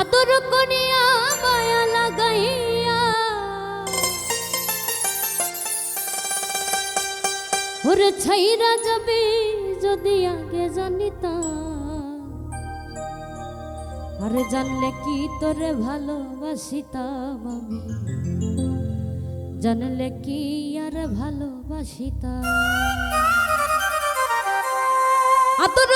আদর করিয়া মায়া লাগাইয়া। ওরে ছাইরা যাবে যদি আগে জানিতাম। আরে জানলে কি তোরে ভালোবাসিতাম আমি? জানলে কি আর ভালোবাসিতাম? আদর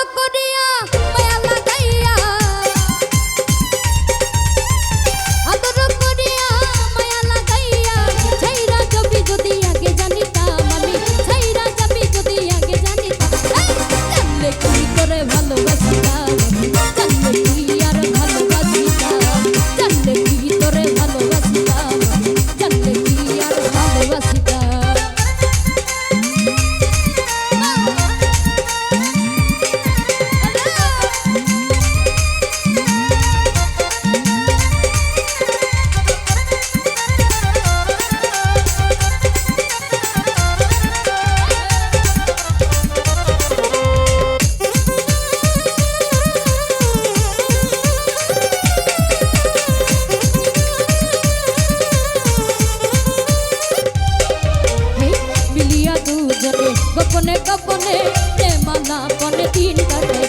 গোপনে গোপনে প্রেমানা পনে দিন কাটে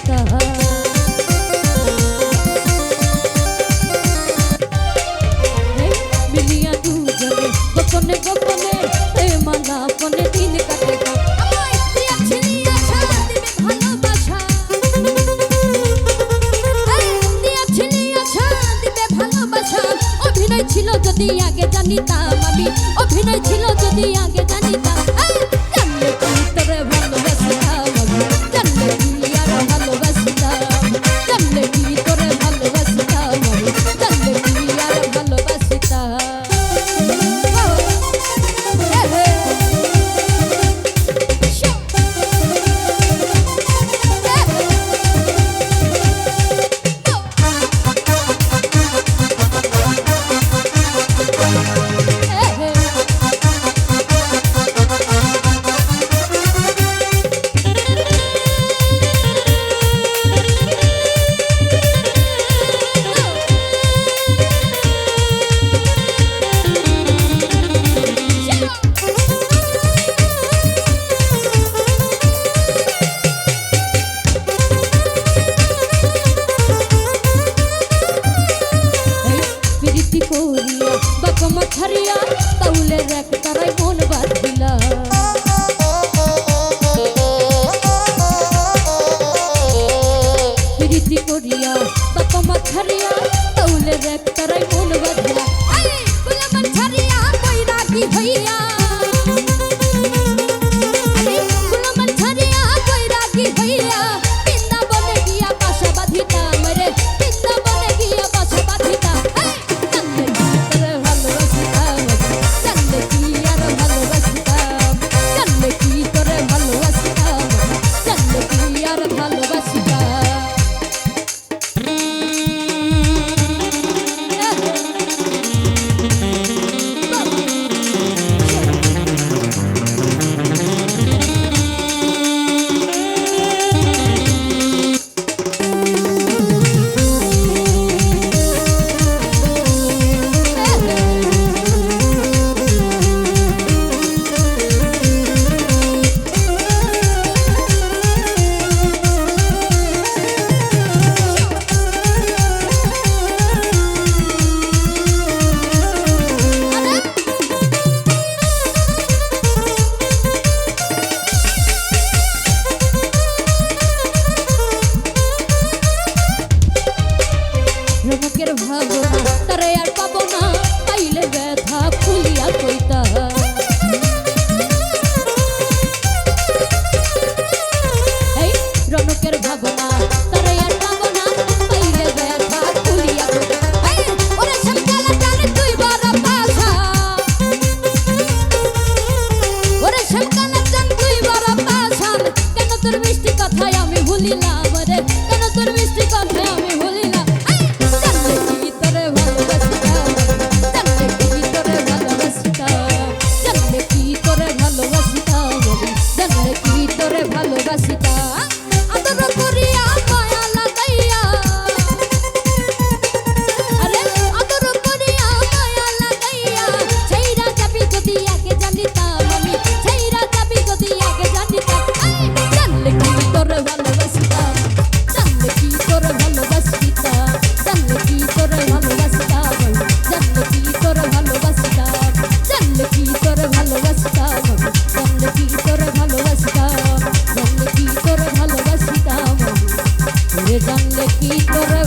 মিলিয়া দুজনে গোপনে গোপনে প্রেমানা পনে দিন কাটে ছিল যদি আগে জানিতাম। ভক্তি করিয়া বাকম ছাড়িয়া তাউলে এক তারাই মন বাঁধিলা। রীতি করিয়া বাকম ছাড়িয়া তাউলে এক তারাই মন বাঁধিলা। আগে জানলে কি করে ভালোবাসিতা